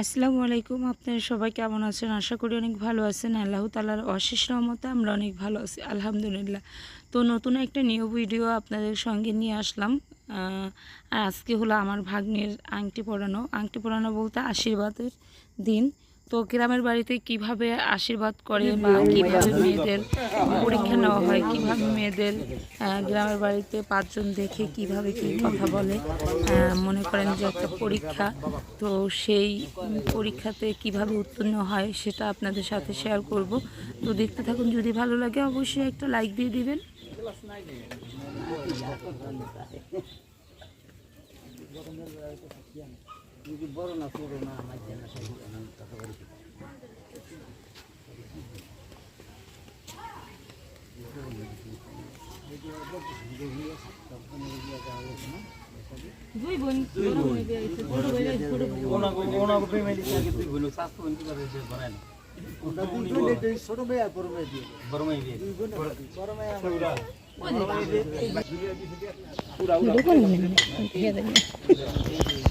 আসসালামু আলাইকুম, আপনারা সবাই কেমন আছেন? আশা করি অনেক ভালো আছেন। আল্লাহ তালার অশেষ রহমতে আমরা অনেক ভালো আছি, আলহামদুলিল্লাহ। তো নতুন একটা নিউ ভিডিও আপনাদের সঙ্গে নিয়ে আসলাম। আর আজকে হলো আমার ভাগ্নের আংটি পরানো। আংটি পরানো বলতে আশীর্বাদের দিন। তো গ্রামের বাড়িতে কীভাবে আশীর্বাদ করে বা কীভাবে মেয়েদের পরীক্ষা নেওয়া হয় কীভাবে মেয়েদের গ্রামের বাড়িতে পাঁচজন দেখে কীভাবে কি কথা বলে মনে করেন যে একটা পরীক্ষা তো সেই পরীক্ষাতে কীভাবে উত্তীর্ণ হয় সেটা আপনাদের সাথে শেয়ার করব। তো দেখতে থাকুন যদি ভালো লাগে অবশ্যই একটা লাইক দিয়ে দিবেন। ছোট মেয়ে আর বড় মেয়ে দিয়ে লিমা একটু উপর দিকে তাকাও এই তো তুই আমার বল থাকে এই যে আমি একটু ভিডিও করে দিবি হয়ে যাস না ভিডিও করে তলব আমার এই ধরো তোমরা ছেলে এই ধরো আমার মেয়ে দুনো হাতা মায়ের খালু সে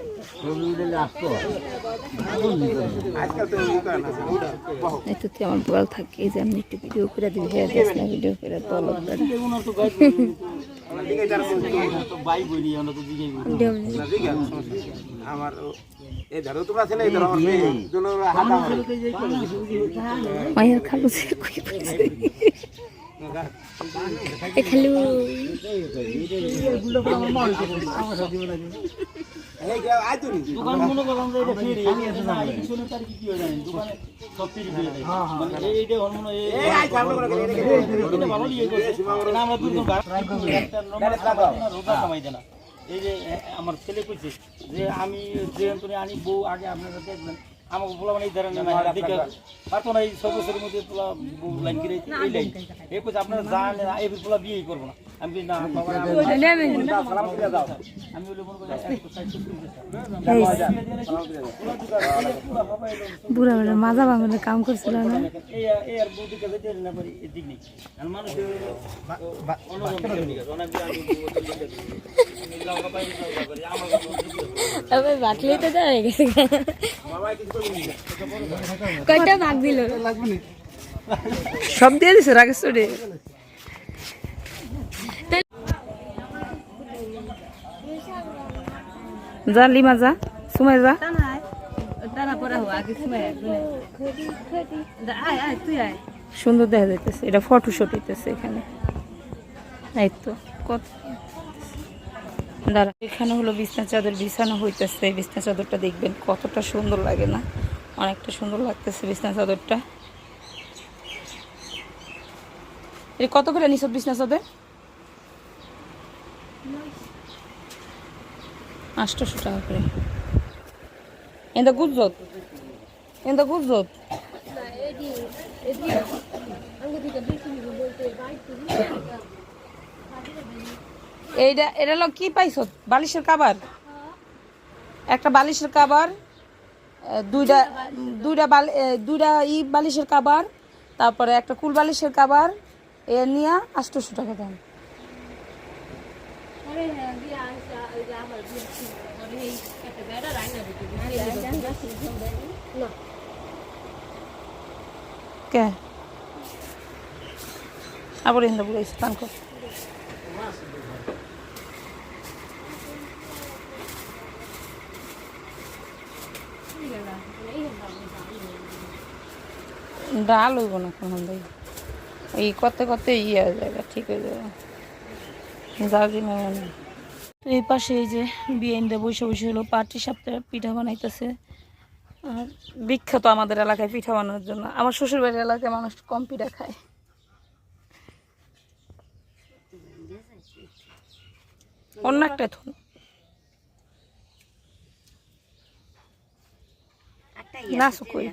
তুমি দোকান মনে করলাম যে আমি এত না এই পিছনে তার কি কি হয় করে ভালো ইয়ে এই যে আমার ছেলে কইছে যে আমি যে আনি বউ আগে আপনারা দেখবেন। আমাকে বলা মানে এই ধরনের না দেখে পারতো না এই ছয় বছরের মধ্যে তোলা লাইন করে এই লাইন। এই আপনারা জানেন এই পোলা বিয়েই করব না। বুড়া বুড়া মাজা বাঙালির কাম করছিল না? তবে তো হয়ে গেছে। কয়টা ভাগ দিল? সব দিয়ে দিছে রাকেশ যা লিমা যা সুমাই যা সুন্দর দেখা যাইতেছে। এটা ফটো শুট হইতেছে এখানে। এই তো, কত দাঁড়া, এখানে হলো বিছনা চাদর বিছানো হইতেছে। এই বিছনা চাদরটা দেখবেন কতটা সুন্দর লাগে না? অনেকটা সুন্দর লাগতেছে বিছনা চাদরটা। কত করে নিছ বিছনা চাদর? আটশোশো টাকা করে। এন্দা গুজত এন্দা গুজত এইটা এটা হলো কি পাইছো? বালিশের কাবার একটা বালিশের কাবার দুইটা দুইটা বালি দুইটা ই বালিশের কাবার তারপরে একটা কুল বালিশের কাবার এ নিয়ে আটশোশো টাকা দাম। কে? আবার হিন্দু বুড়াই স্নান কর। ডাল হইব না কোন এই করতে করতে ইয়ে হয়ে যাবে, ঠিক হয়ে যাবে। এই পাশে এই যে বিয়েনটা বসে বসে হলো পাটি সাপ্তাহে পিঠা বানাইতেছে। আর বিখ্যাত আমাদের এলাকায় পিঠা বানানোর জন্য। আমার শ্বশুরবাড়ির এলাকায় মানুষ কম পিঠা খায়। অন্য একটা থুন না শুকোই।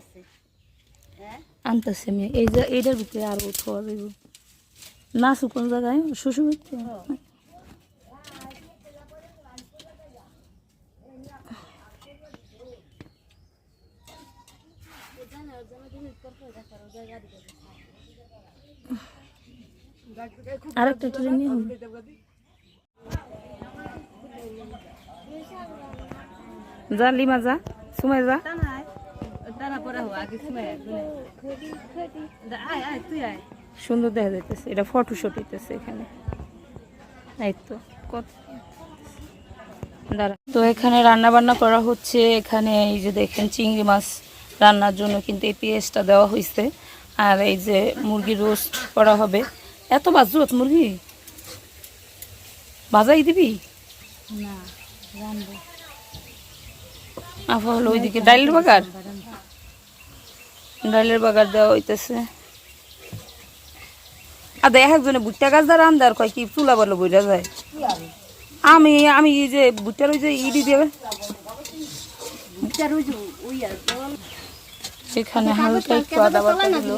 আনতেছে মেয়ে। এই যে এইটার ভিতরে আর যাইব নাচু কোন জায়গায় শ্বশুর আরেকটা ট্রেন নিয়ে হবে। যা, লিমা, যা সুমাই যা। সুন্দর দেখা যাইতেছে, এটা ফটো হইতেছে এখানে। তো, কত দাঁড়া। তো এখানে রান্না বান্না করা হচ্ছে, এখানে এই যে দেখেন চিংড়ি মাছ রান্নার জন্য কিন্তু এই পেঁয়াজটা দেওয়া হয়েছে আর এই যে মুরগি রোস্ট করা হবে। এত বাজরত মুরগি? বাজাই দিবি? না আফা হলো ওইদিকে ডাইলের বাগার? ডাইলের বাগার দেওয়া হইতেছে। আর দেখ একজনে ভুট্টা গাছ দ্বারা আন্দার কয় কি চুলা বলো বইটা যায়। আমি আমি এই যে ভুট্টার ওই যে ইডি দেবে চার ওই যে এখানে হালকা একটু আদা বাটা দিল।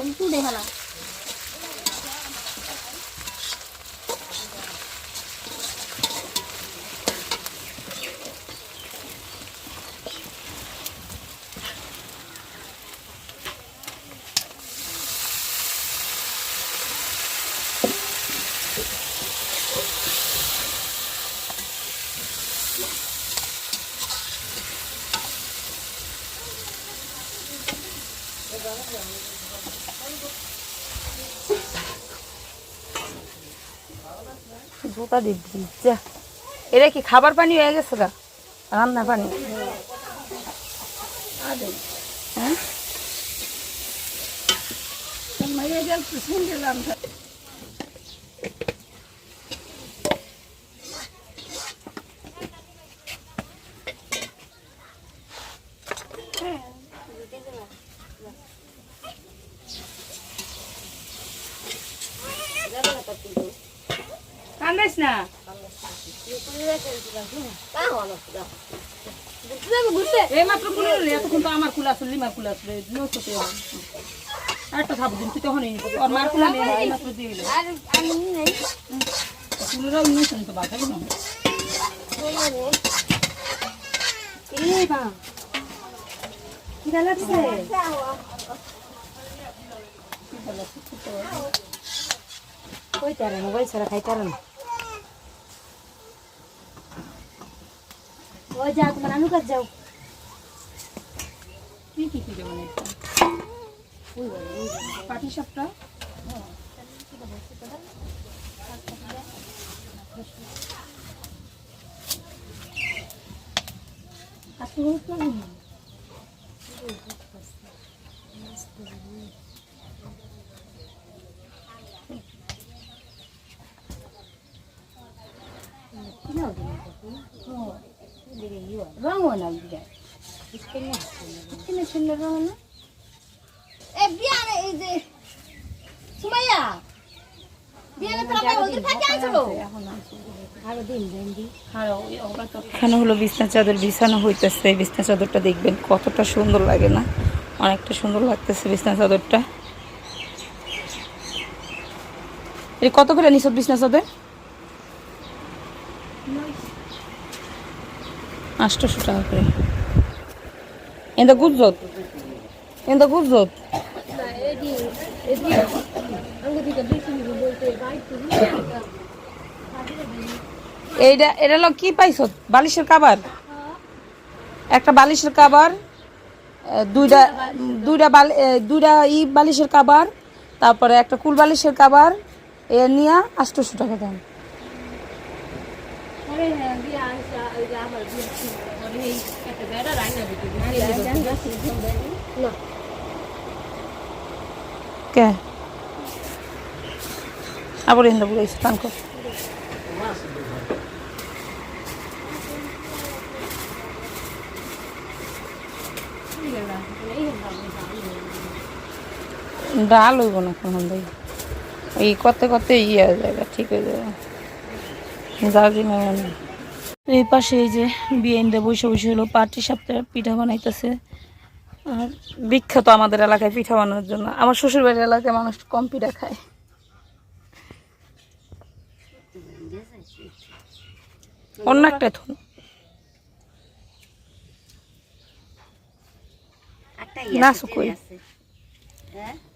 জোতা দিবি যা। এটা কি খাবার পানি হয়ে গেছে গা? রান্না পানি? হ্যাঁ? কান্দাইস না? আমার আসলে লিমার আসলে একটা দিন তুই তখন মার দিয়ে কুলেরাও নিয়েছেন তো বাঘাই না এই বা কি লাগছে কই তারে মোবাইল ছাড়া খাইতারে না ওই যা তোমার নানু কাছে যাও। কি কি কি দেবেন পাটি সাপটা রং না দিদা কিনে সুন্দর রং না এ এই যে সুমাইয়া এখানে হলো বিছনা চাদর, বিছানো হইতেছে। বিছনা চাদরটা দেখবেন কতটা সুন্দর লাগে না? অনেকটা সুন্দর লাগতেছে বিছনা চাদরটা। কত করে নিছ বিছনা চাদর? আটশোশো টাকা করে। এন্দা গুজত এন্দা গুজত এইটা, এটা হলো কি পাইছ? বালিশের কাবার একটা বালিশের কাবার দুইটা দুইটা বালি দুইটা ই বালিশের কাবার তারপরে একটা কুল বালিশের কাবার এ নিয়ে আটশোশো টাকা দাম কে? আবার এনে বলে স্নান কর। ডাল হইব না কোন এই করতে করতে ইয়ে হয়ে যাবে, ঠিক হয়ে যাবে। এই পাশে এই যে বিএনরা বসে বসে হলো পাটি সাপটা পিঠা বানাইতেছে। আর বিখ্যাত আমাদের এলাকায় পিঠা বানানোর জন্য। আমার শ্বশুরবাড়ির এলাকায় মানুষ কম পিঠা খায়। অন্য একটা থুন। না কই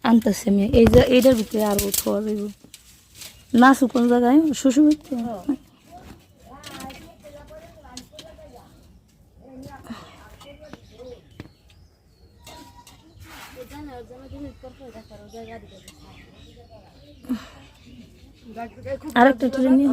আনতেছে আমি এই যে এইটার ভিতরে আরও থোয়া না কোন জায়গায় শ্বশুর আরেকটা ট্রেন নিয়ে